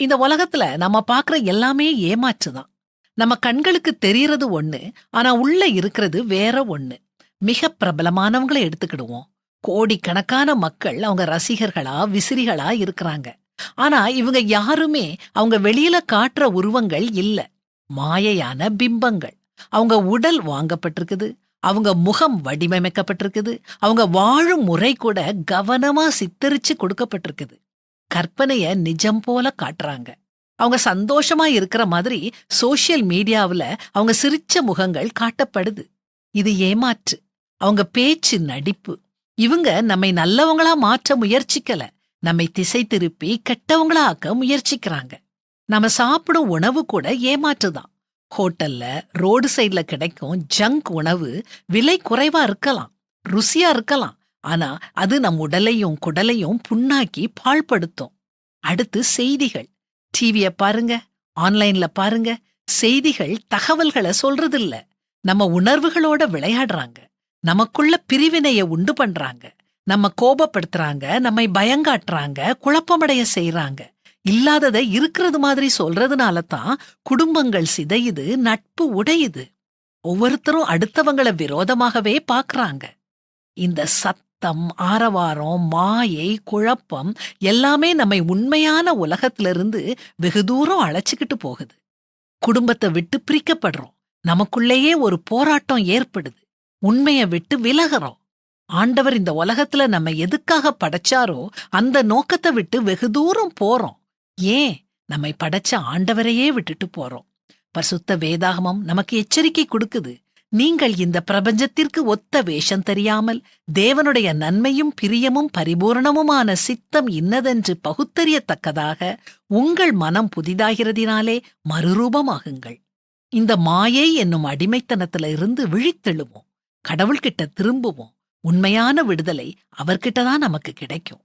இந்த உலகத்துல நம்ம பாக்குற எல்லாமே ஏமாற்று தான் நம்ம கண்களுக்கு தெரியறது ஒண்ணு ஆனா உள்ள இருக்கிறது வேற ஒண்ணு. மிக பிரபலமானவங்களை எடுத்துக்கிடுவோம். கோடிக்கணக்கான மக்கள் அவங்க ரசிகர்களா விசிறிகளா இருக்கிறாங்க. ஆனா இவங்க யாருமே அவங்க வெளியில காட்டுற உருவங்கள் இல்ல. மாயையான பிம்பங்கள். அவங்க உடல் வாங்கப்பட்டிருக்குது. அவங்க முகம் வடிவமைக்கப்பட்டிருக்குது. அவங்க வாழும் முறை கூட கவனமா சித்தரிச்சு கொடுக்கப்பட்டிருக்குது. கற்பனைய நிஜம் போல காட்டுறாங்க. அவங்க சந்தோஷமா இருக்கிற மாதிரி சோசியல் மீடியாவுல அவங்க சிரிச்ச முகங்கள் காட்டப்படுது. இது ஏமாற்று. அவங்க பேச்சு நடிப்பு. இவங்க நம்மை நல்லவங்களா மாற்ற முயற்சிக்கல. நம்மை திசை திருப்பி கெட்டவங்களா ஆக்க முயற்சிக்கிறாங்க. நம்ம சாப்பிடும் உணவு கூட ஏமாற்றுதான். ஹோட்டல்ல ரோடு சைடுல கிடைக்கும் ஜங்க் உணவு விலை குறைவா இருக்கலாம். ருசியா இருக்கலாம். ஆனா அது நம் உடலையும் குடலையும் புண்ணாக்கி பாழ்படுத்தும். அடுத்து செய்திகள். டிவிய பாருங்க ஆன்லைன்ல பாருங்க செய்திகள் தகவல்களை சொல்றதில்ல. நம்ம உணர்வுகளோட விளையாடுறாங்க. நமக்குள்ள பிரிவினைய உண்டு பண்றாங்க. நம்ம கோபப்படுத்துறாங்க நம்மை பயங்காட்டுறாங்க குழப்பமடைய செய்றாங்க. இல்லாததை இருக்கிறது மாதிரி சொல்றதுனால தான் குடும்பங்கள் சிதையுது நட்பு உடையுது. ஒவ்வொருத்தரும் அடுத்தவங்கள விரோதமாகவே பாக்குறாங்க. இந்த சத்தம் ஆரவாரம் மாயை குழப்பம் எல்லாமே நம்மை உண்மையான உலகத்திலிருந்து வெகு தூரம் அழைச்சிக்கிட்டு போகுது. குடும்பத்தை விட்டு பிரிக்கப்படுறோம். நமக்குள்ளேயே ஒரு போராட்டம் ஏற்படுது. உண்மைய விட்டு விலகுறோம். ஆண்டவர் இந்த உலகத்துல நம்ம எதுக்காக படைச்சாரோ அந்த நோக்கத்தை விட்டு வெகு தூரம் போறோம். ஏன்? நம்மை படைச்ச ஆண்டவரையே விட்டுட்டு போறோம். பரிசுத்த வேதாகமம் நமக்கு எச்சரிக்கை கொடுக்குது. நீங்கள் இந்த பிரபஞ்சத்திற்கு ஒத்த வேஷம் தெரியாமல் தேவனுடைய நன்மையும் பிரியமும் பரிபூரணமுமான சித்தம் இன்னதென்று பகுத்தறியத்தக்கதாக உங்கள் மனம் புதிதாகிறதினாலே மறுரூபமாகுங்கள். இந்த மாயை என்னும் அடிமைத்தனத்துல இருந்து விழித்தெழுவோம். கடவுள்கிட்ட திரும்புவோம். உண்மையான விடுதலை அவர்கிட்ட தான் நமக்கு கிடைக்கும்.